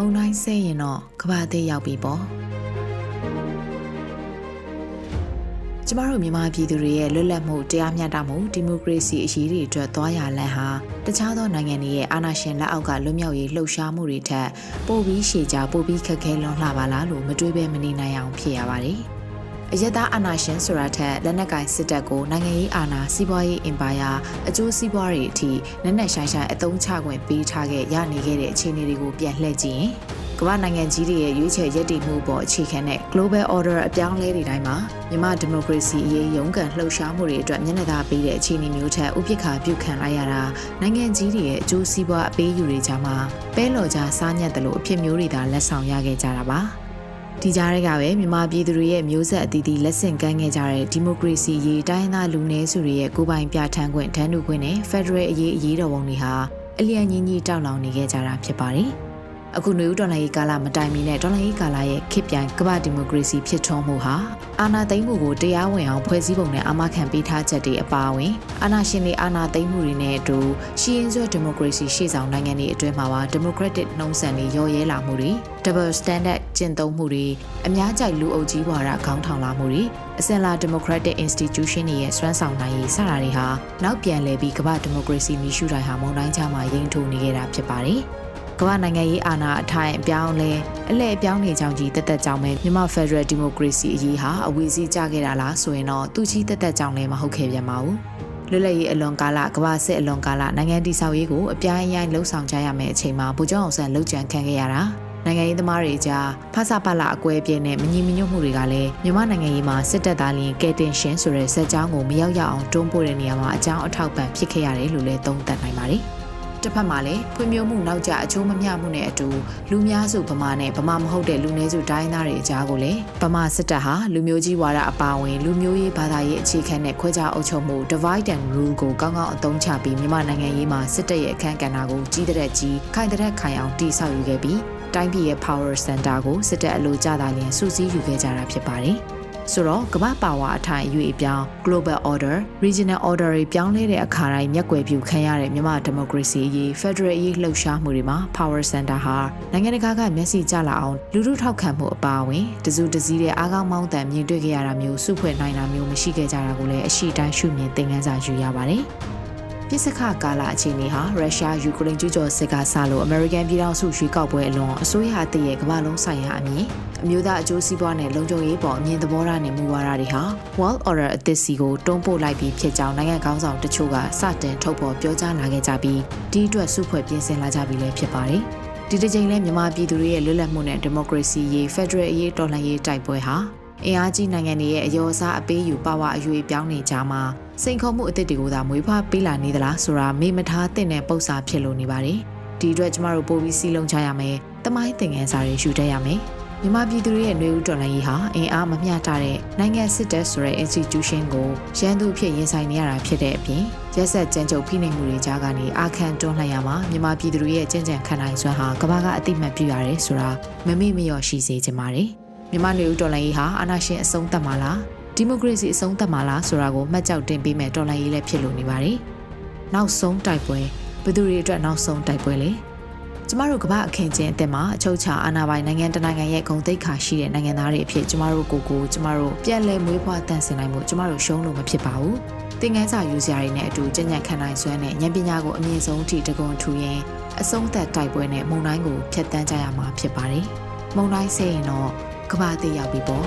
ုံတိုင်းဆဲရင်တော့ကဘာသေးရောက်ပြီပေါ့ကျမတို့မြန်မာပြည်သူတွေရဲ့လွတ်လပ်မှုတရားမျှတမှုဒီမိုကရေစီအရေးတွေအတွက်သွားရလမ်းဟာတခြားသောနိုင်ငံတွေရဲ့အာဏာရှင်လက်အောက်ကလွတ်မြောက်ရေးလှုပ်ရှားမှုတွေထက်ပိုပြီးရှည်ကြာပိုပြီးခက်ခဲလွန်းလှပါလားလို့မတွေးဘဲမနေနိုင်အောင်ဖြစ်ရပါတယ်။ အယက်သားအာဏာရှင်ဆိုတာထက်လက်နက်ကင်စစ်တပ်ကိုနိုင်ငံရေးအာဏာစီးပွားရေးအင်ပါယာအကျိုးစီးပွားတွေအထိနက်နက်ရှိုင်းရှိုင်းအသုံးချခွင့်ပေးထားခဲ့ရနေခဲ့တဲ့အခြေအနေတွေကိုပြန်လှည့်ကြည့်ရင်ကမ္ဘာနိုင်ငံကြီးတွေရဲ့ရွေးချယ်ရည်တည်မှုပေါ်အခြေခံတဲ့ global order အပြောင်းအလဲတွေတိုင်းမှာမြန်မာဒီမိုကရေစီအရေးရုန်းကန်လှုပ်ရှားမှုတွေအတွက်မျက်နှာသာပေးတဲ့အခြေအနေမျိုးထက်ဥပိ္ပခါပြုခံလိုက်ရတာနိုင်ငံကြီးတွေရဲ့အကျိုးစီးပွားအပေးယူတွေကြားမှာပဲလော်ကြစားညက်တယ်လို့အဖြစ်မျိုးတွေသာလက်ဆောင်ရခဲ့ကြတာပါ ဒီကြားတွေကပဲမြန်မာပြည်သူတွေရဲ့မျိုးဆက်အသီးသီးလက်ဆင့်ကမ်းခဲ့ကြတဲ့ဒီမိုကရေစီရေးတိုင်းသားလူနည်းစုတွေရဲ့ကိုယ်ပိုင်ပြဋ္ဌာန်းခွင့်တန်းတူခွင့်နဲ့ Federal အရေးအရေးတော်ပုံတွေဟာအလျံညီညီတောက်လောင်နေခဲ့ကြတာဖြစ်ပါတယ်။ အခုနွေဦးတော်လှန်ရေးကာလမတိုင်မီနဲ့တော်လှန်ရေးကာလရဲ့ခေတ်ပြိုင်ကမ္ဘာဒီမိုကရေစီဖြစ်ထွန်းမှုဟာအာဏာသိမ်းမှုကိုတရားဝင်အောင်ဖွဲ့စည်းပုံနဲ့အမခံပေးထားချက်တွေအပါအဝင်အာဏာရှင်တွေအာဏာသိမ်းမှုတွေနဲ့အတူရှီရင်စွဲဒီမိုကရေစီရှေ့ဆောင်နိုင်ငံတွေအတွင်းမှာပါဒီမိုကရက်တစ်နှုံးဆန်တွေရော်ရဲလာမှုတွေ double standard ကျင့်သုံးမှုတွေအများကြိုက်လူအုပ်ကြီးဝါဒခေါင်းထောင်လာမှုတွေအစင်လာ democratic institution တွေရဲ့စွမ်းဆောင်နိုင်ရေးစတာတွေဟာနောက်ပြန်လည်ပြီးကမ္ဘာဒီမိုကရေစီမီရှုတိုင်းဟာမုံတိုင်းချမှာရင်ထုံနေခဲ့တာဖြစ်ပါတယ်။ ကမ္ဘာနိုင်ငံရေးအာဏာအထိုင်အပြောင်းလဲအလဲအပြောင်းနေကြောင်းကြီးတက်တက်ကြောင်းပဲမြန်မာဖက်ဒရယ်ဒီမိုကရေစီအရေးဟာအဝေစီးကြခဲ့တာလားဆိုရင်တော့သူကြီးတက်တက်ကြောင်းလည်းမဟုတ်ခဲ့ပြန်ပါဘူးလွတ်လပ်ရေးအလွန်ကာလကမ္ဘာစစ်အလွန်ကာလနိုင်ငံတည်ဆောက်ရေးကိုအပြိုင်အရိုင်းလှုပ်ဆောင်ကြရမယ့်အချိန်မှာဗိုလ်ချုပ်အောင်ဆန်းလှုပ်ကြံခံခဲ့ရတာနိုင်ငံရေးသမားတွေကြားဖဆပလအကွဲပြင်းနဲ့မညီမညွတ်မှုတွေကလည်းမြန်မာနိုင်ငံရေးမှာစစ်တပ်သားလင်းကဲတင်ရှင်ဆိုတဲ့စက်ကြောင်းကိုမရောက်ရအောင်တွန်းပို့တဲ့နေရာမှာအကြောင်းအထောက်ပံ့ဖြစ်ခဲ့ရတယ်လို့လည်းသုံးသပ်နိုင်ပါတယ်။ တစ်ဖက်မှာလည်းဖွံ့ဖြိုးမှုနောက်ကျအချိုးမမျှမှုနဲ့အတူလူများစုဗမာနဲ့ဗမာမဟုတ်တဲ့လူနည်းစုတိုင်းသားတွေအကြားကိုလည်းဗမာစစ်တပ်ဟာလူမျိုးကြီးဝါဒအပါအဝင်လူမျိုးရေးဘာသာရေးအခြေခံတဲ့ခွဲခြားအုပ်ချုပ်မှု divide and rule ကိုကောင်းကောင်းအသုံးချပြီးမြန်မာနိုင်ငံရေးမှာစစ်တပ်ရဲ့အခမ်းကဏ္ဍကိုကြီးတဲ့ကြီးခိုင်တဲ့ခိုင်အောင်တည်ဆောက်ယူခဲ့ပြီးတိုင်းပြည်ရဲ့ power center ကိုစစ်တပ်အလိုကျတာလျင်စုစည်းယူခဲ့ကြတာဖြစ်ပါတယ်။ ဆိုတော့ကမ္ဘာပါဝါအထိုင်အရွေအပြောင်း global order regional order တွေပြောင်းလဲတဲ့အခါတိုင်းမျက်ကွယ်ပြုခံရတဲ့မြန်မာဒီမိုကရေစီအရေး federal အရေးလှုပ်ရှားမှုတွေမှာ power center ဟာနိုင်ငံတကာကမျက်စိကျလာအောင်လူထုထောက်ခံမှုအပါအဝင်တစုတစည်းတဲ့အားကောင်းမောင်းတန်မြင်တွေ့ခဲ့ရတာမျိုးစုဖွဲ့နိုင်တာမျိုးမရှိခဲ့ကြတာကိုလည်းအရှိတိုင်းရှုမြင်သင်ခန်းစာယူရပါတယ်။ ပြစ်စခကာလအခြေအနေဟာရုရှားယူကရိန်းကျူးကျော်စစ်ကစလို့အမေရိကန်ပြည်ထောင်စုရွေးကောက်ပွဲအလွန်အစိုးရအသစ်ရဲ့ကမ္ဘာလုံးဆိုင်ရာအမြင်အမျိုးသားအကျိုးစီးပွားနဲ့လုံခြုံရေးပေါ်အမြင်သဘောထားနဲ့မူဝါဒတွေဟာ World Order အသစ်စီကိုတွန်းပို့လိုက်ပြီးဖြစ်ကြောင်းနိုင်ငံကောင်းဆောင်တချို့ကစတင်ထုတ်ဖော်ပြောကြားလာခဲ့ကြပြီးဒီအတွက်စုဖွဲ့ပြင်ဆင်လာကြပြီလည်းဖြစ်ပါတယ်ဒီတစ်ချိန်လဲမြန်မာပြည်သူတွေရဲ့လွတ်လပ်မှုနဲ့ဒီမိုကရေစီရေးဖက်ဒရယ်အရေးတော်လှန်ရေးတိုက်ပွဲဟာ အင်အားကြီးနိုင်ငံတွေရဲ့အယောအစားအပေးယူပါဝါအရွေပြောင်းနေကြမှာစိန်ခေါ်မှုအသစ်တွေကိုသာမွေးဖွားပေးလာနေသလားဆိုတာမေ့မထားသင့်တဲ့ပုံစံဖြစ်လို့နေပါတယ်။ဒီအတွက်ကျမတို့ပို့ပြီးစီလုံးချရမယ်။တမိုင်းသင်ခန်းစာတွေယူတတ်ရမယ်။မြန်မာပြည်သူတွေရဲ့နှွေဦးတော်လှန်ရေးဟာအင်အားမမျှတတဲ့နိုင်ငံစစ်တပ်ဆိုတဲ့ institution ကိုရန်သူဖြစ်ရင်ဆိုင်နေရတာဖြစ်တဲ့အပြင်ရက်ဆက်ကြမ်းကြုတ်ဖိနှိပ်မှုတွေကြားကနေအာခံတွန်းလှန်ရမှာမြန်မာပြည်သူတွေရဲ့ကြင်ကြံခံနိုင်စွမ်းဟာကမ္ဘာကအတိမတ်ပြရတယ်ဆိုတာမမေ့မလျော့ရှိစေချင်ပါတယ်။ မြန်မာနေဦးတော်လှန်ရေးဟာအာဏာရှင်အဆုံးသတ်မှာလားဒီမိုကရေစီအဆုံးသတ်မှာလားဆိုတာကိုမှတ်ကြောက်တင်ပေးမယ်တော်လှန်ရေးလည်းဖြစ်လို့နေပါတယ်။နောက်ဆုံးတိုက်ပွဲဘယ်သူတွေအတွက်နောက်ဆုံးတိုက်ပွဲလဲ။ကျမတို့ကမ္ဘာအခင်းချင်းအစ်မအချုပ်ချာအာဏာပိုင်နိုင်ငံတနိုင်ငံရဲ့ဂုဏ်သိက္ခာရှိတဲ့နိုင်ငံသားတွေအဖြစ်ကျမတို့ကိုကိုကျမတို့ပြန်လည်မွေးဖွားတန်ဆင်နိုင်မှုကျမတို့ရှုံးလို့မဖြစ်ပါဘူး။သင်ခန်းစာယူစရာတွေနဲ့အတူကြညံ့ခံနိုင်စွမ်းနဲ့ဉာဏ်ပညာကိုအမြင့်ဆုံးထိတကွန်ထူရင်အဆုံးသက်တိုက်ပွဲနဲ့မုံတိုင်းကိုဖျက်ဆီးကြရမှာဖြစ်ပါတယ်။မုံတိုင်းဆဲရင်တော့ ကဘာသေးရောက်ပြီပေါ့